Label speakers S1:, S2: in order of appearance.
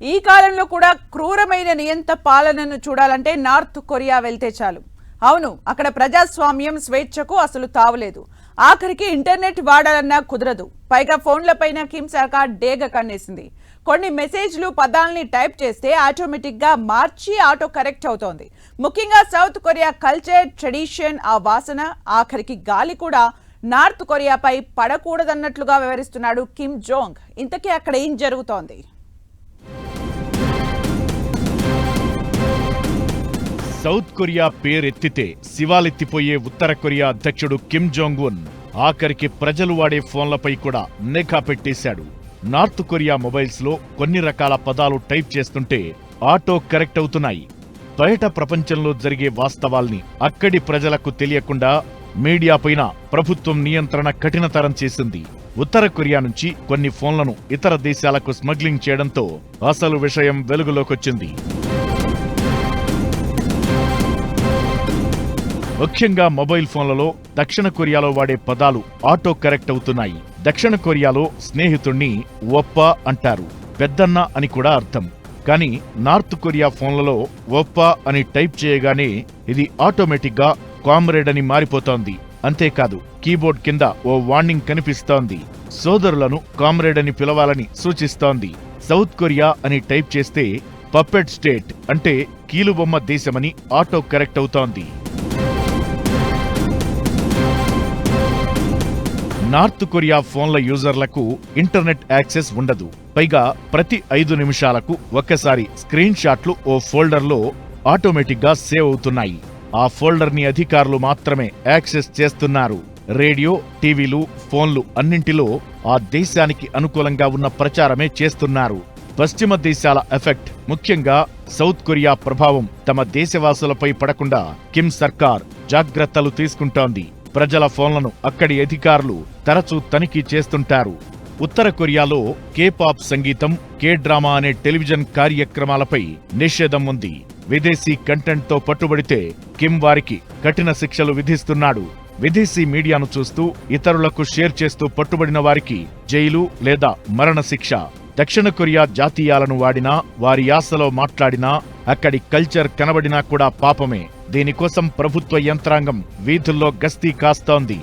S1: ఈ కాలంలో కూడా క్రూరమైన నియంత పాలనను చూడాలంటే నార్త్ కొరియా వెళ్తే చాలు. అవును అక్కడ ప్రజాస్వామ్యం స్వేచ్ఛకు అసలు తావులేదు. ఆఖరికి ఇంటర్నెట్ వాడాలన్నా కుదరదు. పైగా ఫోన్లపైన కిమ్ సర్కార్ డేగ కన్నేసింది. కొన్ని మెసేజ్లు పదాల్ని టైప్ చేస్తే ఆటోమేటిక్గా మార్చి ఆటో కరెక్ట్ అవుతోంది. ముఖ్యంగా సౌత్ కొరియా కల్చర్ ట్రెడిషన్ ఆ వాసన ఆఖరికి గాలి కూడా నార్త్ కొరియాపై పడకూడదన్నట్లుగా వివరిస్తున్నాడు కిమ్ జోంగ్. ఇంతకీ అక్కడ ఏం జరుగుతోంది?
S2: సౌత్ కొరియా పేరెత్తితే శివాలెత్తిపోయే ఉత్తర కొరియా అధ్యక్షుడు కిమ్ జోంగ్ ఉన్ ఆఖరికి ప్రజలు వాడే ఫోన్లపై కూడా నిఘా పెట్టేశాడు. నార్త్ కొరియా మొబైల్స్లో కొన్ని రకాల పదాలు టైప్ చేస్తుంటే ఆటో కరెక్ట్ అవుతున్నాయి. బయట ప్రపంచంలో జరిగే వాస్తవాల్ని అక్కడి ప్రజలకు తెలియకుండా మీడియాపైన ప్రభుత్వం నియంత్రణ కఠినతరం చేసింది. ఉత్తర కొరియా నుంచి కొన్ని ఫోన్లను ఇతర దేశాలకు స్మగ్లింగ్ చేయడంతో అసలు విషయం వెలుగులోకొచ్చింది. ముఖ్యంగా మొబైల్ ఫోన్లలో దక్షిణ కొరియాలో వాడే పదాలు ఆటో కరెక్ట్ అవుతున్నాయి. దక్షిణ కొరియాలో స్నేహితుణ్ణి ఒప్ప అంటారు. పెద్దన్న అని కూడా అర్థం. కానీ నార్త్ కొరియా ఫోన్లలో ఒప్ప అని టైప్ చేయగానే ఇది ఆటోమేటిక్గా కామ్రేడ్ అని మారిపోతోంది. అంతేకాదు కీబోర్డ్ కింద ఓ వార్నింగ్ కనిపిస్తోంది. సోదరులను కామ్రేడ్ అని పిలవాలని సూచిస్తోంది. సౌత్ కొరియా అని టైప్ చేస్తే పప్పెట్ స్టేట్ అంటే కీలుబొమ్మ దేశమని ఆటో కరెక్ట్ అవుతోంది. నార్త్ కొరియా ఫోన్ల యూజర్లకు ఇంటర్నెట్ యాక్సెస్ ఉండదు. పైగా ప్రతి ఐదు నిమిషాలకు ఒక్కసారి స్క్రీన్ షాట్లు ఓ ఫోల్డర్లో ఆటోమేటిక్గా సేవ్ అవుతున్నాయి. ఆ ఫోల్డర్ని అధికారులు మాత్రమే యాక్సెస్ చేస్తున్నారు. రేడియో టీవీలు ఫోన్లు అన్నింటిలో ఆ దేశానికి అనుకూలంగా ఉన్న ప్రచారమే చేస్తున్నారు. పశ్చిమ దేశాల ఎఫెక్ట్ ముఖ్యంగా సౌత్ కొరియా ప్రభావం తమ దేశవాసులపై పడకుండా కిమ్ సర్కార్ జాగ్రత్తలు తీసుకుంటోంది. ప్రజల ఫోన్లను అక్కడి అధికారులు తరచూ తనిఖీ చేస్తుంటారు. ఉత్తర కొరియాలో కే పాప్ సంగీతం కే డ్రామా అనే టెలివిజన్ కార్యక్రమాలపై నిషేధం ఉంది. విదేశీ కంటెంట్తో పట్టుబడితే కిమ్ వారికి కఠిన శిక్షలు విధిస్తున్నాడు. విదేశీ మీడియాను చూస్తూ ఇతరులకు షేర్ చేస్తూ పట్టుబడిన వారికి జైలు లేదా మరణశిక్ష దక్షిణ కొరియా జాతీయాలను వాడినా వారి యాసలో మాట్లాడినా అక్కడి కల్చర్ కనబడినా కూడా పాపమే. దీనికోసం ప్రభుత్వ యంత్రాంగం వీధుల్లో గస్తీ కాస్తోంది.